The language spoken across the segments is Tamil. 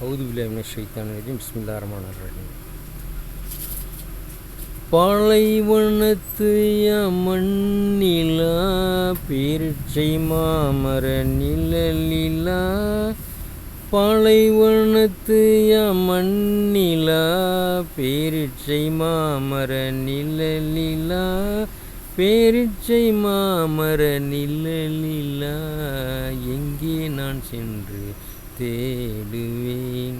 அவுது பில்லாமின ஷைத்தான் ரஜீம் பிஸ்மில்லா ரஹ்மான் ரஹீம் பாலைவனத்து மண்ணிலா பேரிச்சை மாமர நிழலிலா பாலைவனத்து மண்ணிலா பேரிச்சை மாமர நிழலிலா பேரிச்சை மாமர நிழலிலா எங்கே நான் சென்று தேடுவேன்.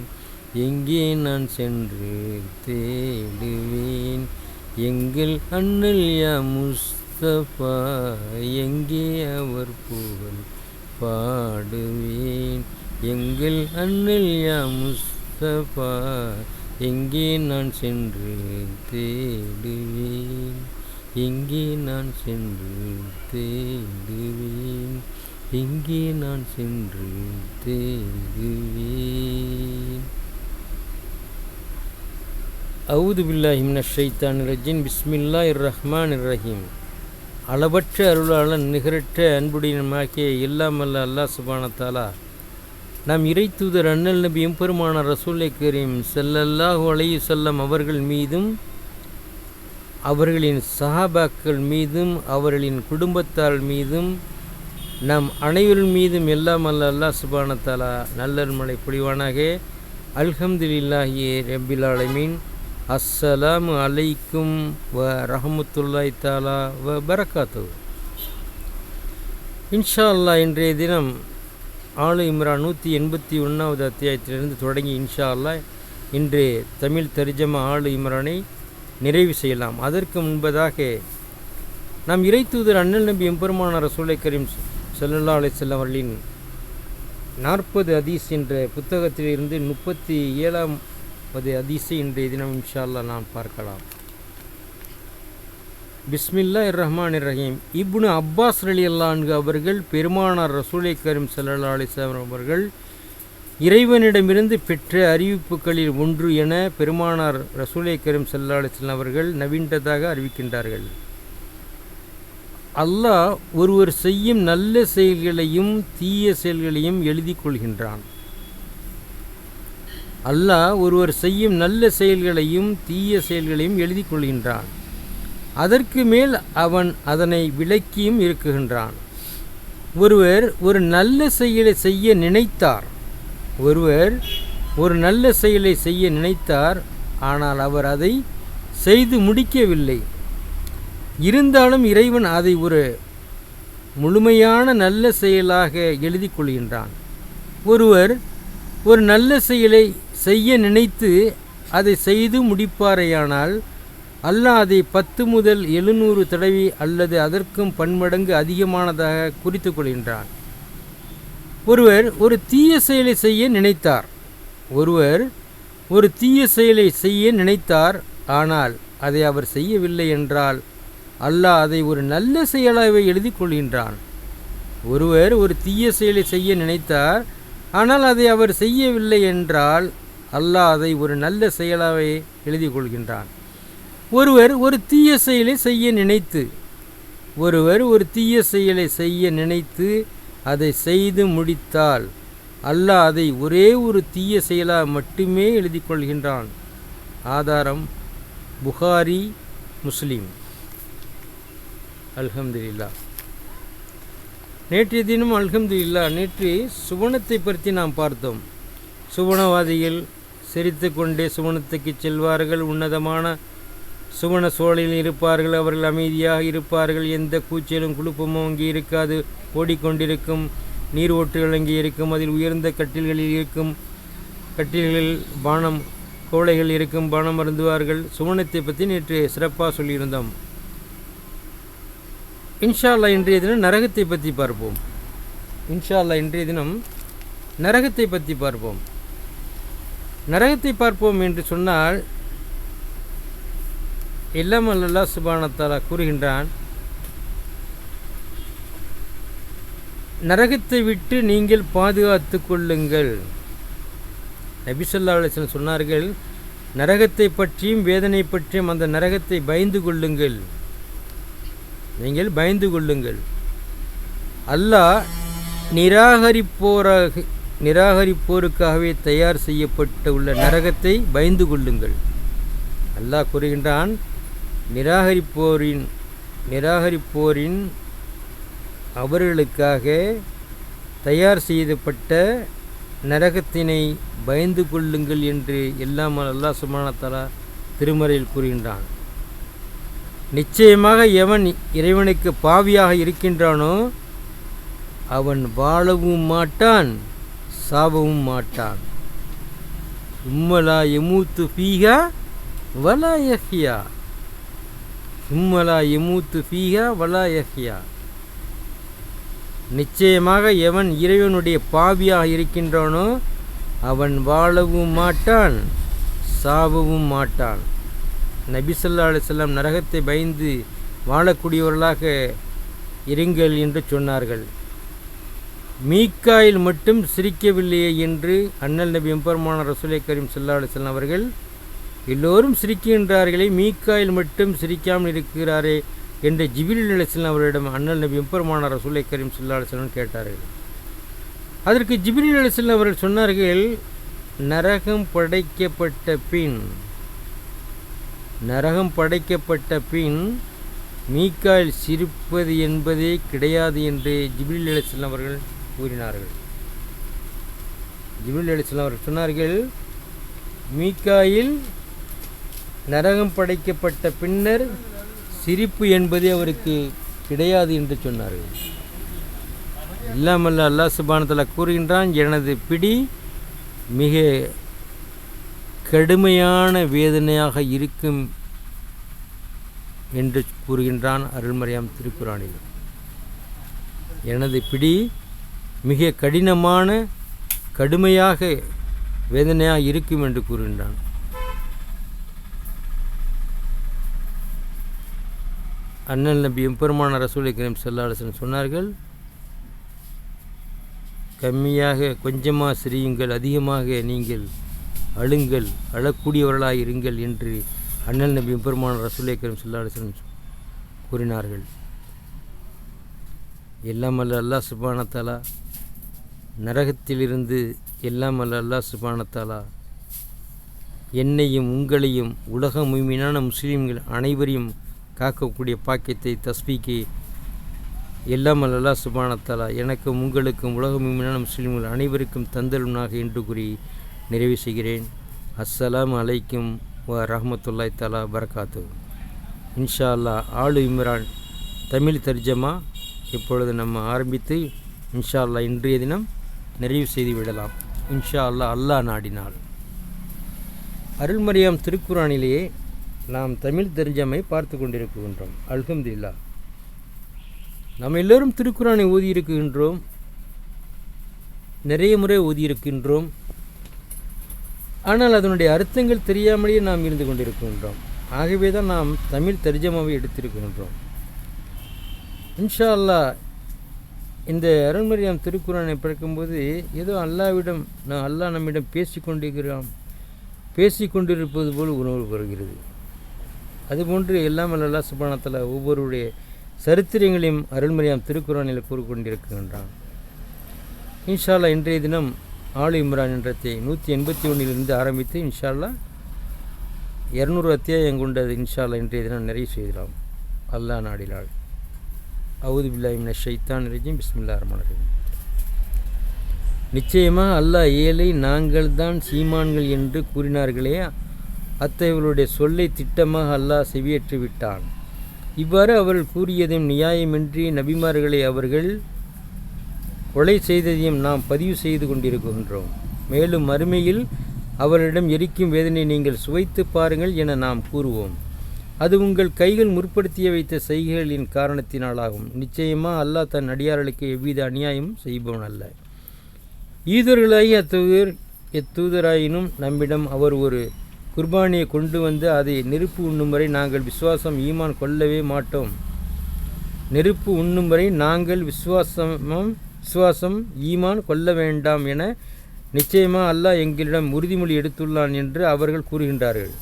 எங்கே நான் சென்று தேடுவேன்? எங்கள் அண்ணல் யா முஸ்தபா எங்கே அவர் புகழ் பாடுவேன்? எங்கள் அண்ணல் யா முஸ்தபா எங்கே நான் சென்று தேடுவேன்? எங்கே நான் சென்று தேடுவேன்? எங்கே நான் சென்று தேடுவேன். அவுது பில்லாஹி மின ரஜின் பிஸ்மில்லா இர் ரஹ்மான் ரஹீம். அளவற்ற அருளாளன் நிகரற்ற அன்புடையமாகிய எல்லாம் அல்ல அல்லாஹ் சுபானத்தாலா நாம் இறை தூதர் அண்ணல் நபி எம்பெருமான ரசூலை கரீம் செல்லல்லாஹு அலையு செல்லம் அவர்கள் மீதும் அவர்களின் சஹாபாக்கள் மீதும் அவர்களின் குடும்பத்தார் மீதும் நம் அனைவரின் மீதும் எல்லாம் அல்ல அல்லாஹ் சுபானத்தாலா நல்லர்மலை புரிவானாக. அல்ஹம்துலில்லாஹி ரபில் ஆலமீன். அஸ்ஸலாமு அலைக்கும் வ ரஹமத்துல்லாய் தாலா வ பரக்காத்து இன்ஷா அல்லா இன்றைய தினம் ஆளு இம்ரான் நூற்றி எண்பத்தி ஒன்றாவது அத்தியாயத்திலிருந்து தொடங்கி இன்ஷா அல்லா இன்று தமிழ் தரிஜமா ஆளு இம்ரானை நிறைவு செய்யலாம். அதற்கு முன்பதாக நாம் இறை தூதர் அண்ணல் நம்பி எம்பெருமான ரசூலை கரீம் சல்லல்லா அலிசல்லாம் அவர்களின் நாற்பது அதீஸ் என்ற புத்தகத்திலிருந்து முப்பத்தி ஏழாம் பது அதிசை இன்றைய தினம் இன்ஷா அல்லா நாம் பார்க்கலாம். பிஸ்மில்லா இர் ரஹ்மான் ரஹீம். இப்னு அப்பாஸ் அலி அல்லான்கு அவர்கள் பெருமானார் ரசூலை கரீம் சல்லா அலிஸ்லாம் அவர்கள் இறைவனிடமிருந்து பெற்ற அறிவிப்புகளில் ஒன்று என பெருமானார் ரசூலை கரீம் சல்லா அலிஸ்லாம் அவர்கள் நவீனதாக அறிவிக்கின்றார்கள். அல்லாஹ் ஒருவர் செய்யும் நல்ல செயல்களையும் தீய செயல்களையும் எழுதி கொள்கின்றான். அல்லாஹ் ஒருவர் செய்யும் நல்ல செயல்களையும் தீய செயல்களையும் எழுதி கொள்கின்றான். அதற்கு மேல் அவன் அதனை விளக்கியும் இருக்குகின்றான் ஒருவர் ஒரு நல்ல செயலை செய்ய நினைத்தார். ஒருவர் ஒரு நல்ல செயலை செய்ய நினைத்தார். ஆனால் அவர் அதை செய்து முடிக்கவில்லை. இருந்தாலும் இறைவன் அதை ஒரு முழுமையான நல்ல செயலாக எழுதி கொள்கின்றான். ஒருவர் ஒரு நல்ல செயலை செய்ய நினைத்து அதை செய்து முடிப்பாரையானால் அல்லாஹ் அதை பத்து முதல் எழுநூறு தடவை அல்லது அதற்கும் பன்மடங்கு அதிகமானதாக குறித்து கொள்கின்றான். ஒருவர் ஒரு தீய செயலை செய்ய நினைத்தார். ஒருவர் ஒரு தீய செயலை செய்ய நினைத்தார் ஆனால் அதை அவர் செய்யவில்லை என்றால் அல்லாஹ் அதை ஒரு நல்ல செயலாகவே எழுதி கொள்கின்றான். ஒருவர் ஒரு தீய செயலை செய்ய நினைத்தார் ஆனால் அதை அவர் செய்யவில்லை என்றால் அல்லாஹ் அதை ஒரு நல்ல செயலாகவே எழுதி கொள்கின்றான். ஒருவர் ஒரு தீய செயலை செய்ய நினைத்து ஒருவர் ஒரு தீய செயலை செய்ய நினைத்து அதை செய்து முடித்தால் அல்லாஹ் அதை ஒரே ஒரு தீய செயலாக மட்டுமே எழுதி கொள்கின்றான். ஆதாரம் புகாரி முஸ்லீம். அல்ஹம்துலில்லா. நேற்றைய தினம் அல்ஹம்துலில்லா நேற்று சுவனத்தை பற்றி நாம் பார்த்தோம். சுவனவாதிகள் சிரித்து கொண்டே சுவனத்துக்கு செல்வார்கள். உன்னதமான சுவன சோழலில் இருப்பார்கள். அவர்கள் அமைதியாக இருப்பார்கள். எந்த கூச்சலும் குழுப்பமும் அங்கே இருக்காது. ஓடிக்கொண்டிருக்கும் நீர் ஓட்டுகள் அங்கே இருக்கும். அதில் உயர்ந்த கட்டில்களில் இருக்கும். கட்டில்களில் பானம் கோளைகள் இருக்கும். பானம் அருந்துவார்கள். சுவனத்தை பற்றி நேற்று சிறப்பாக சொல்லியிருந்தோம். இன்ஷா அல்லா இன்றைய தினம் நரகத்தை பற்றி பார்ப்போம். இன்ஷா அல்லா இன்றைய தினம் நரகத்தை பற்றி பார்ப்போம். நரகத்தை பார்ப்போம் என்று சொன்னால் எல்லாம் அல்லா சுபானத்தாலா கூறுகின்றான் நரகத்தை விட்டு நீங்கள் பாதுகாத்து கொள்ளுங்கள். நபிசல்லா அலிஸ்லம் சொன்னார்கள் நரகத்தை பற்றியும் வேதனை பற்றியும் அந்த நரகத்தை பயந்து கொள்ளுங்கள். நீங்கள் பயந்து கொள்ளுங்கள். அல்லாஹ் நிராகரிப்போராக நிராகரிப்போருக்காகவே தயார் செய்யப்பட்டு உள்ள நரகத்தை பயந்து கொள்ளுங்கள். அல்லாஹ் கூறுகின்றான் நிராகரிப்போரின் நிராகரிப்போரின் அவர்களுக்காக தயார் செய்யப்பட்ட நரகத்தினை பயந்து கொள்ளுங்கள் என்று எல்லாம் அல்லாஹ் சுமானத்தாலா திருமறையில் கூறுகின்றான். நிச்சயமாக எவன் இறைவனுக்கு பாவியாக இருக்கின்றானோ அவன் வாழவும் மாட்டான் சாவவும் மாட்டான். உம்மலா எமூத்து ஃபீகா வலா யஹியா உம்மலா எமூத்து ஃபீகா வலா யஹ்யா நிச்சயமாக எவன் இறைவனுடைய பாவியாக இருக்கின்றானோ அவன் வாழவும் மாட்டான் சாவவும் மாட்டான். நபிசல்லா ஸல்லல்லாஹு நரகத்தை பயந்து வாழக்கூடியவர்களாக இருங்கள் என்று சொன்னார்கள். மீக்காயில் மட்டும் சிரிக்கவில்லையே என்று அண்ணல் நபி எம்பெருமான ரசூலை கரீம் சல்லா அலைஹி அவர்கள் எல்லோரும் சிரிக்கின்றார்களே மீக்காயில் மட்டும் சிரிக்காமல் இருக்கிறாரே என்று ஜிபிரில் அலிஸ்லாம் அவரிடம் அண்ணல் நபி எம்பெருமான ரசூலை கரீம் சல்லா அலைஹி கேட்டார்கள். அதற்கு ஜிப்ரீல் அலிஸ்லாம் அவர்கள் சொன்னார்கள் நரகம் படைக்கப்பட்ட பின் நரகம் படைக்கப்பட்ட பின் மீக்காயில் சிரிப்பது என்பதே கிடையாது என்று ஜிபில் அலிஸ்லாம் அவர்கள் கூறினார்கள். ஜிபில் அலிஸ்லாம் அவர்கள் சொன்னார்கள் மீக்காயில் நரகம் படைக்கப்பட்ட பின்னர் சிரிப்பு என்பதே அவருக்கு கிடையாது என்று சொன்னார்கள். இல்லாமல் அல்லாஹ் சுபானத்தில் கூறுகின்றான் எனது பிடி மிக கடுமையான வேதனையாக இருக்கும் என்று கூறுகின்றான் அருள்மறையாம் திருக்குறானில். எனது பிடி மிக கடினமான கடுமையாக வேதனையாக இருக்கும் என்று கூறுகின்றான். அண்ணல் நபி எம்பெருமான ரசூலை கரீம் செல்லாலசன் சொன்னார்கள் கம்மியாக கொஞ்சமாக சிரியுங்கள் அதிகமாக நீங்கள் அழுங்கள் அழக்கூடியவர்களாக இருங்கள் என்று அண்ணல் நபி பெருமான ரசூலை கரீம் கூறினார்கள். எல்லாம் அல்ல அல்லாஹ் சுபானத்தாலா நரகத்திலிருந்து எல்லாம் அல்ல அல்லாஹ் சுபானத்தாலா என்னையும் உங்களையும் உலக முழுமையான முஸ்லீம்கள் அனைவரையும் காக்கக்கூடிய பாக்கியத்தை தஸ்பீக்கு எல்லாம் அல்லா சுபானத்தாலா எனக்கும் உங்களுக்கும் உலக முழுமையான முஸ்லீம்கள் அனைவருக்கும் தந்தருனாக என்று கூறி நிறைவு செய்கிறேன். அஸ்ஸலாம் அலைக்கும் வ ரஹமத்துல்லாய் தலா பரகாத்து இன்ஷா அல்லா ஆளு இம்ரான் தமிழ் தர்ஜமா இப்பொழுது நம்ம ஆரம்பித்து இன்ஷா அல்லா இன்றைய தினம் நிறைவு செய்து விடலாம். இன்ஷா அல்லா அல்லாஹ் நாடினால். அருள்மரியாம் திருக்குறானிலேயே நாம் தமிழ் தெரிஞ்சமை பார்த்து கொண்டிருக்கின்றோம். அல்ஹம்துல்லா நாம் எல்லோரும் திருக்குறானை ஓதியிருக்கின்றோம் நிறைய முறை ஓதியிருக்கின்றோம் ஆனால் அதனுடைய அர்த்தங்கள் தெரியாமலேயே நாம் இருந்து கொண்டிருக்கின்றோம். ஆகவே தான் நாம் தமிழ் தர்ஜமாவை எடுத்திருக்கின்றோம். இன்ஷா அல்லாஹ் இந்த அருள்மரியாம் திருக்குறானை பிறக்கும்போது ஏதோ அல்லாவிடம் நான் அல்லாஹ் நம்மிடம் பேசி கொண்டிருக்கிறோம் பேசி கொண்டிருப்பது போல் உணர்வு வருகிறது. அதுபோன்று எல்லாம் அல்லா சுபானத்தில் ஒவ்வொருடைய சரித்திரங்களையும் அருள்மரியாம் திருக்குறானில் கூறிக்கொண்டிருக்கின்றான். இன்ஷால்லா இன்றைய தினம் ஆளு இம்ரான் என்றத்தை நூற்றி எண்பத்தி ஒன்றிலிருந்து ஆரம்பித்து இன்ஷால்லா இரநூறு அத்தியாயம் கொண்டது இன்ஷால்லா இன்றைய தினம் நிறைவு செய்திடலாம். அல்லாஹ் நாடிலாள் அவுது பில்லாஹிமின ஷைத்தான் ரஜீம். பிஸ்மில்லா ரஹ்மான் ரஹீம். நிச்சயமாக அல்லாஹ் ஏழை நாங்கள் தான் சீமான்கள் என்று கூறினார்களே அத்தவர்களுடைய சொல்லை திட்டமாக அல்லாஹ் செவியேற்று விட்டான் இவ்வாறு அவர்கள் கூறியதும் நியாயமின்றி நபிமார்களை அவர்கள் கொலை செய்ததையும் நாம் பதிவு செய்து கொண்டிருக்கின்றோம். மேலும் மறுமையில் அவர்களிடம் எரிக்கும் வேதனை நீங்கள் சுவைத்து பாருங்கள் என நாம் கூறுவோம். அது உங்கள் கைகள் முற்படுத்திய வைத்த செய்கைகளின் காரணத்தினாலாகும். நிச்சயமாக அல்லாஹ் தன் அடியார்களுக்கு எவ்வித அநியாயம் செய்பவன் அல்ல. ஈதர்களாகி அத்தூதர் எத்தூதராயினும் நம்மிடம் அவர் ஒரு குர்பானியை கொண்டு வந்து அதை நெருப்பு உண்ணும் வரை நாங்கள் விசுவாசம் ஈமான் கொள்ளவே மாட்டோம். நெருப்பு உண்ணும் வரை நாங்கள் விசுவாசமும் விசுவாசம் ஈமான் கொள்ள வேண்டாம் என நிச்சயமாக அல்லாஹ் எங்களிடம் உறுதிமொழி எடுத்துள்ளான் என்று அவர்கள் கூறுகின்றார்கள்.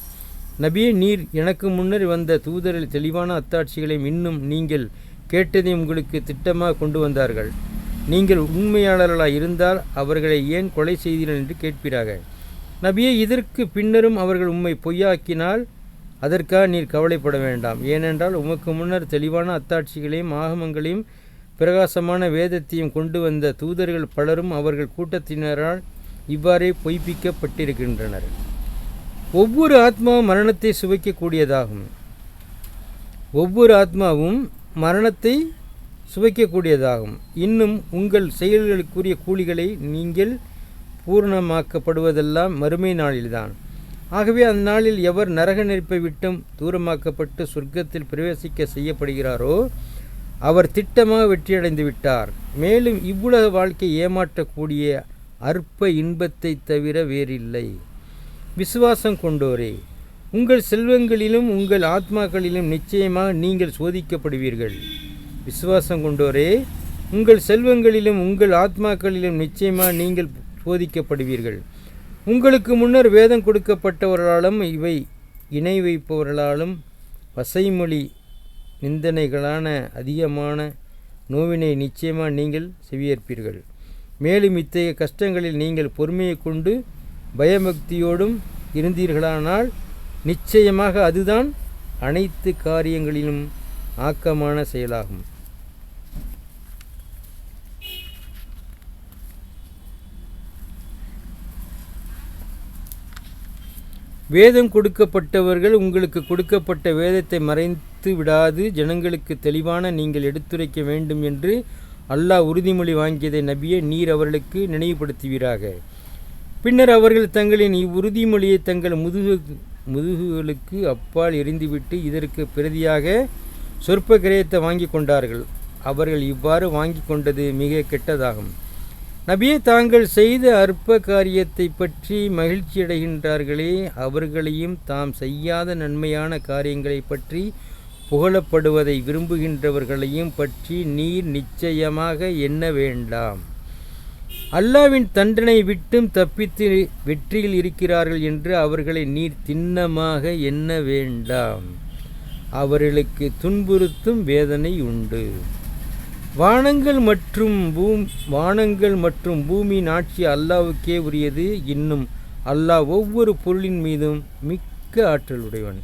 நபியே நீர் எனக்கு முன்னர் வந்த தூதரில் தெளிவான அத்தாட்சிகளையும் இன்னும் நீங்கள் கேட்டதை உங்களுக்கு திட்டமாக கொண்டு வந்தார்கள். நீங்கள் உண்மையாளர்களாக இருந்தால் அவர்களை ஏன் கொலை செய்தீர்கள் என்று கேட்பீராக. நபியே இதற்கு பின்னரும் அவர்கள் உம்மை பொய்யாக்கினால் அதற்காக நீர் கவலைப்பட வேண்டாம். ஏனென்றால் உமக்கு முன்னர் தெளிவான அத்தாட்சிகளையும் ஆகமங்களையும் பிரகாசமான வேதத்தையும் கொண்டு வந்த தூதர்கள் பலரும் அவர்கள் கூட்டத்தினரால் இவ்வாறே பொய்ப்பிக்கப்பட்டிருக்கின்றனர். ஒவ்வொரு ஆத்மாவும் மரணத்தை சுவைக்கக்கூடியதாகும். ஒவ்வொரு ஆத்மாவும் மரணத்தை சுவைக்கக்கூடியதாகும். இன்னும் உங்கள் செயல்களுக்குரிய கூலிகளை நீங்கள் பூர்ணமாக்கப்படுவதெல்லாம் மறுமை நாளில்தான். ஆகவே அந்நாளில் எவர் நரக நெருப்பை விட்டும் தூரமாக்கப்பட்டு சொர்க்கத்தில் பிரவேசிக்க செய்யப்படுகிறாரோ அவர் திட்டமாக வெற்றியடைந்து விட்டார். மேலும் இவ்வுலக வாழ்க்கை ஏமாற்றக்கூடிய அற்ப இன்பத்தை தவிர வேறில்லை. விசுவாசம் கொண்டோரே உங்கள் செல்வங்களிலும் உங்கள் ஆத்மாக்களிலும் நிச்சயமாக நீங்கள் சோதிக்கப்படுவீர்கள். விசுவாசம் கொண்டோரே உங்கள் செல்வங்களிலும் உங்கள் ஆத்மாக்களிலும் நிச்சயமாக நீங்கள் சோதிக்கப்படுவீர்கள். உங்களுக்கு முன்னர் வேதம் கொடுக்கப்பட்டவர்களாலும் இவை இணை வைப்பவர்களாலும் வசைமொழி நிந்தனைகளான அதிகமான நோவினை நிச்சயமாக நீங்கள் செவியேற்பீர்கள். மேலும் இத்தகைய கஷ்டங்களில் நீங்கள் பொறுமையை கொண்டு பயபக்தியோடும் இருந்தீர்களானால் நிச்சயமாக அதுதான் அனைத்து காரியங்களிலும் ஆக்கமான செயலாகும். வேதம் கொடுக்கப்பட்டவர்கள் உங்களுக்கு கொடுக்கப்பட்ட வேதத்தை மறைத்து விடாது. ஜனங்களுக்கு தெளிவான நீங்கள் எடுத்துரைக்க வேண்டும் என்று அல்லாஹ் உறுதிமொழி வாங்கியதை நபியை நீர் அவர்களுக்கு நினைவுபடுத்துவீராக. பின்னர் அவர்கள் தங்களின் இவ்வுறுதிமொழியை தங்கள் முதுகு முதுகுகளுக்கு அப்பால் எரிந்துவிட்டு இதற்கு பிரதியாக சொற்ப கிரயத்தை வாங்கி கொண்டார்கள். அவர்கள் இவ்வாறு வாங்கி கொண்டது மிக கெட்டதாகும். நபியே தாங்கள் செய்த அற்ப காரியத்தை பற்றி மகிழ்ச்சியடைகின்றார்களே அவர்களையும் தாம் செய்யாத நன்மையான காரியங்களை பற்றி புகழப்படுவதை விரும்புகின்றவர்களையும் பற்றி நீர் நிச்சயமாக எண்ண வேண்டாம். அல்லாவின் தண்டனை விட்டும் தப்பித்து வெற்றியில் இருக்கிறார்கள் என்று அவர்களை நீர் திண்ணமாக எண்ண வேண்டாம். அவர்களுக்கு துன்புறுத்தும் வேதனை உண்டு. வானங்கள் மற்றும் பூம் வானங்கள் மற்றும் பூமியின் ஆட்சி அல்லாவுக்கே உரியது. இன்னும் அல்லாஹ் ஒவ்வொரு பொருளின் மீதும் மிக்க ஆற்றலுடையவன்.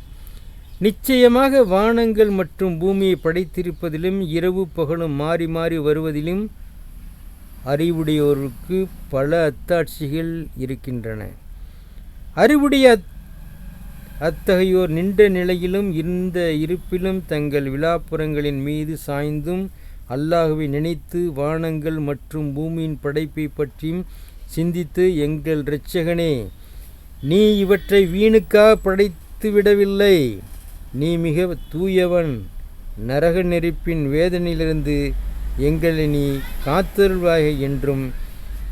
நிச்சயமாக வானங்கள் மற்றும் பூமியை படைத்திருப்பதிலும் இரவு பகலும் மாறி மாறி வருவதிலும் அறிவுடையோருக்கு பல அத்தாட்சிகள் இருக்கின்றன. அறிவுடைய அத்தகையோர் நின்ற நிலையிலும் இருந்த இருப்பிலும் தங்கள் விழாப்புறங்களின் மீது சாய்ந்தும் அல்லாஹுவை நினைத்து வானங்கள் மற்றும் பூமியின் படைப்பை பற்றியும் சிந்தித்து எங்கள் இரட்சகனே நீ இவற்றை வீணுக்கா படைத்து விடவில்லை நீ மிக தூயவன். நரக நெருப்பின் வேதனையிலிருந்து எங்களை நீ காத்தருள்வாய் என்றும்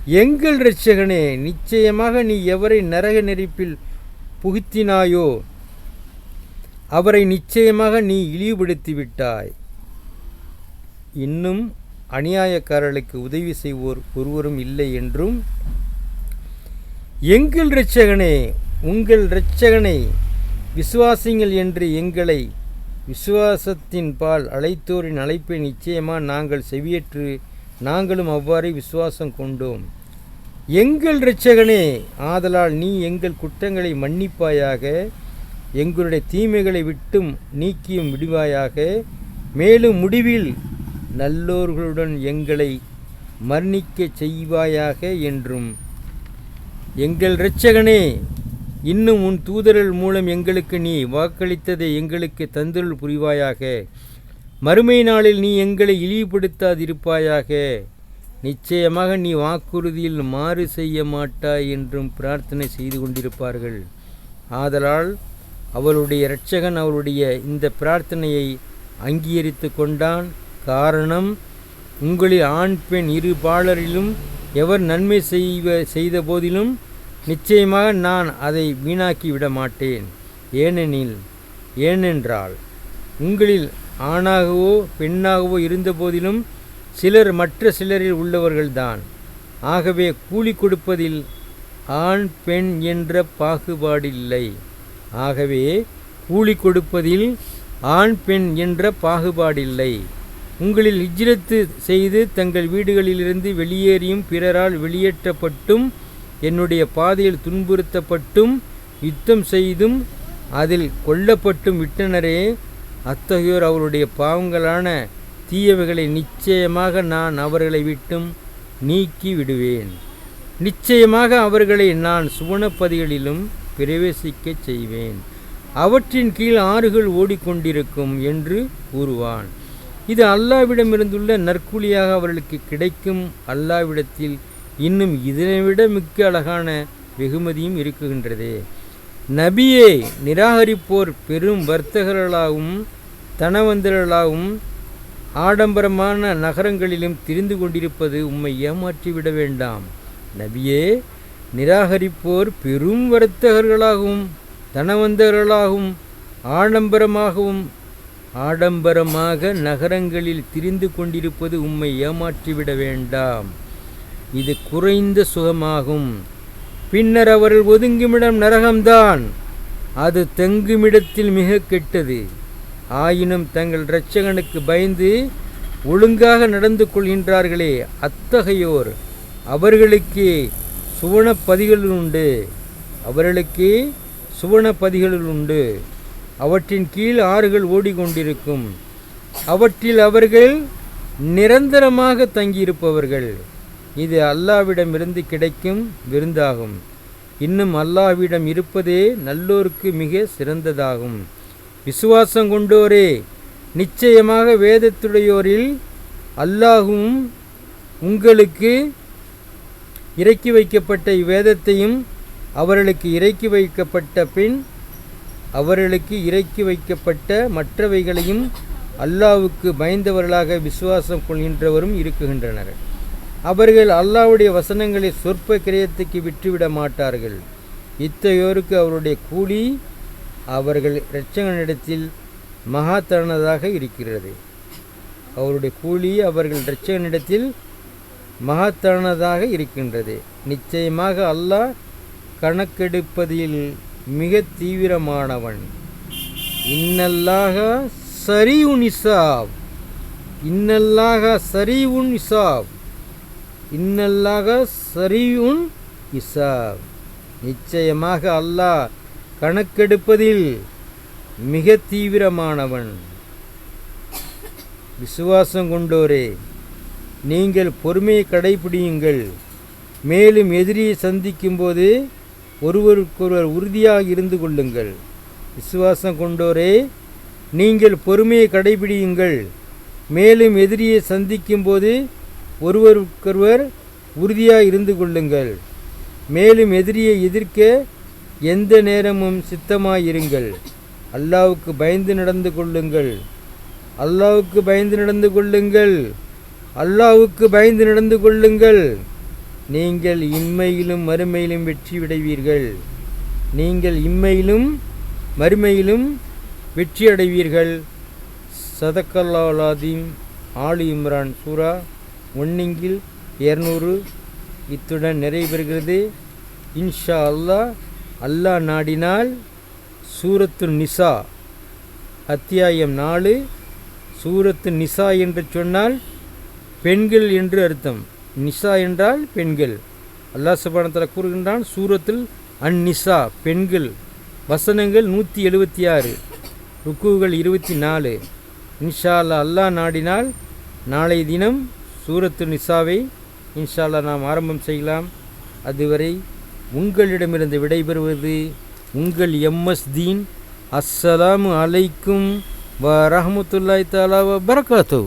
எங்கள் இரட்சகனே நிச்சயமாக நீ எவரை நரக நெருப்பில் புகுத்தினாயோ அவரை நிச்சயமாக நீ இழிவுபடுத்தி விட்டாய் இன்னும் அநியாயக்காரர்களுக்கு உதவி செய்வோர் ஒருவரும் இல்லை என்றும் எங்கள் இரட்சகனே உங்கள் இரட்சகனை விசுவாசிங்கள் என்று எங்களை விசுவாசத்தின் பால் அழைத்தோரின் அழைப்பை நிச்சயமாக நாங்கள் செவியேற்று நாங்களும் அவ்வாறே விசுவாசம் கொண்டோம். எங்கள் இரட்சகனே ஆதலால் நீ எங்கள் குற்றங்களை மன்னிப்பாயாக எங்களுடைய தீமைகளை விட்டும் நீக்கியும் விடுவாயாக மேலும் முடிவில் நல்லோர்களுடன் எங்களை மரணிக்கச் செய்வாயாக என்றும். எங்கள் இரட்சகனே இன்னும் உன் தூதர்கள் மூலம் எங்களுக்கு நீ வாக்களித்ததை எங்களுக்கு தந்தருள் புரிவாயாக. மறுமை நாளில் நீ எங்களை இழிவுபடுத்தாதிருப்பாயாக. நிச்சயமாக நீ வாக்குறுதியில் மாறு செய்ய மாட்டாய் என்றும் பிரார்த்தனை செய்து கொண்டிருப்பார்கள். ஆதலால் அவருடைய இரட்சகன் அவருடைய இந்த பிரார்த்தனையை அங்கீகரித்து கொண்டான். காரணம் உங்களில் ஆண் பெண் இரு பாலரிலும் எவர் நன்மை செய்வ செய்த போதிலும் நிச்சயமாக நான் அதை வீணாக்கி விட மாட்டேன். ஏனெனில் ஏனென்றால் உங்களில் ஆணாகவோ பெண்ணாகவோ இருந்த போதிலும் சிலர் மற்ற சிலரில் உள்ளவர்கள்தான். ஆகவே கூலி கொடுப்பதில் ஆண் பெண் என்ற பாகுபாடில்லை. ஆகவே கூலி கொடுப்பதில் ஆண் பெண் என்ற பாகுபாடில்லை. உங்களில் இஜ்ரத்து செய்து தங்கள் வீடுகளிலிருந்து வெளியேறியும் பிறரால் வெளியேற்றப்பட்டும் என்னுடைய பாதையில் துன்புறுத்தப்பட்டும் யுத்தம் செய்தும் அதில் கொல்லப்பட்டும் விட்டனரே அத்தகையோர் அவருடைய பாவங்களான தீயவைகளை நிச்சயமாக நான் அவர்களை விட்டும் நீக்கி விடுவேன். நிச்சயமாக அவர்களை நான் சுவனப்பதிகளிலும் பிரவேசிக்கச் செய்வேன். அவற்றின் கீழ் ஆறுகள் ஓடிக்கொண்டிருக்கும் என்று கூறுவான். இது அல்லாவிடமிருந்துள்ள நற்கூலியாக அவர்களுக்கு கிடைக்கும். அல்லாவிடத்தில் இன்னும் இதனைவிட மிக்க அழகான வெகுமதியும் இருக்குகின்றது. நபியே நிராகரிப்போர் பெரும் வர்த்தகர்களாகவும் தனவந்தர்களாகவும் ஆடம்பரமான நகரங்களிலும் திரிந்து கொண்டிருப்பது உம்மை ஏமாற்றிவிட வேண்டாம். நபியே நிராகரிப்போர் பெரும் வர்த்தகர்களாகவும் தனவந்தர்களாகவும் ஆடம்பரமாகவும் ஆடம்பரமாக நகரங்களில் திரிந்து கொண்டிருப்பது உம்மை ஏமாற்றிவிட வேண்டாம். இது குறைந்த சுகமாகும். பின்னர் அவர்கள் ஒதுங்குமிடம் நரகம்தான். அது தங்குமிடத்தில் மிக கெட்டது. ஆயினும் தங்கள் இரட்சகனுக்கு பயந்து ஒழுங்காக நடந்து கொள்கின்றார்களே அத்தகையோர் அவர்களுக்கு சுவனப்பதிகள் உண்டு. அவர்களுக்கு சுவனப்பதிகள் உண்டு. அவற்றின் கீழ் ஆறுகள் ஓடிக்கொண்டிருக்கும். அவற்றில் அவர்கள் நிரந்தரமாக தங்கியிருப்பவர்கள். இது அல்லாவிடமிருந்து கிடைக்கும் விருந்தாகும். இன்னும் அல்லாவிடம் இருப்பதே நல்லோருக்கு மிக சிறந்ததாகும். விசுவாசம் கொண்டோரே நிச்சயமாக வேதத்துடையோரில் அல்லாஹும் உங்களுக்கு இறக்கி வைக்கப்பட்ட இவ்வேதத்தையும் அவர்களுக்கு இறக்கி வைக்கப்பட்ட பின் அவர்களுக்கு இறக்கி வைக்கப்பட்ட மற்றவைகளையும் அல்லாவுக்கு பயந்தவர்களாக விசுவாசம் கொள்கின்றவரும் இருக்குகின்றனர். அவர்கள் அல்லாவுடைய வசனங்களை சொற்ப கிரயத்துக்கு விட்டுவிட மாட்டார்கள். இத்தகையோருக்கு அவருடைய கூலி அவர்கள் இரட்சகனிடத்தில் மகாத்தனதாக இருக்கிறது. அவருடைய கூலி அவர்கள் இரட்சகனிடத்தில் மகாத்தனதாக இருக்கின்றது. நிச்சயமாக அல்லாஹ் கணக்கெடுப்பதில் மிக தீவிரமானவன். இன்னல்லாக சரியுன் இசாப். இன்னல்லாக சரியுன் இசாப். இன்னல்லாக சரி உன் இசாப். நிச்சயமாக அல்லாஹ் கணக்கெடுப்பதில் மிக தீவிரமானவன். விசுவாசம் கொண்டோரே நீங்கள் பொறுமையை கடைபிடியுங்கள். மேலும் எதிரியை சந்திக்கும்போது ஒருவருக்கொருவர் உறுதியாக இருந்து கொள்ளுங்கள். விசுவாசம் கொண்டோரே நீங்கள் பொறுமையை கடைபிடியுங்கள். மேலும் எதிரியை சந்திக்கும்போது ஒருவருக்கொருவர் உறுதியாக இருந்து கொள்ளுங்கள். மேலும் எதிரியை எதிர்க்க எந்த நேரமும் சித்தமாயிருங்கள் அல்லாவுக்கு பயந்து நடந்து கொள்ளுங்கள். அல்லாவுக்கு பயந்து நடந்து கொள்ளுங்கள். அல்லாவுக்கு பயந்து நடந்து கொள்ளுங்கள். நீங்கள் இம்மையிலும் மறுமையிலும் வெற்றி விடைவீர்கள் நீங்கள் இம்மையிலும் மறுமையிலும் வெற்றி அடைவீர்கள். சதக்கல்லாலாதீம் ஆலி இம்ரான் சூரா ஒன்னிங்கில் இரநூறு. இத்துடன் நிறைவு இன்ஷா அல்லாஹ் அல்லாஹ் நாடினால் சூரத்து நிசா அத்தியாயம் நாலு. சூரத்து நிசா என்று சொன்னால் பெண்கள் என்று அர்த்தம். நிசா என்றால் பெண்கள். அல்லாஹ் சுபானத்தில் கூறுகின்றான் சூரத்தில் அன் நிசா பெண்கள். வசனங்கள் நூற்றி எழுபத்தி ஆறு ருக்குகள் இருபத்தி நாலு இன்ஷா அல்லா அல்லாஹ் நாடினால் நாளை தினம் சூரத்து நிசாவை இன்ஷால்லா நாம் ஆரம்பம் செய்யலாம். அதுவரை உங்களிடமிருந்து விடைபெறுவது உங்கள் எம்எஸ் தீன். அஸ்ஸலாமு அலைக்கும் வ ரஹமத்துல்லாய் தாலா வ பரகாத்து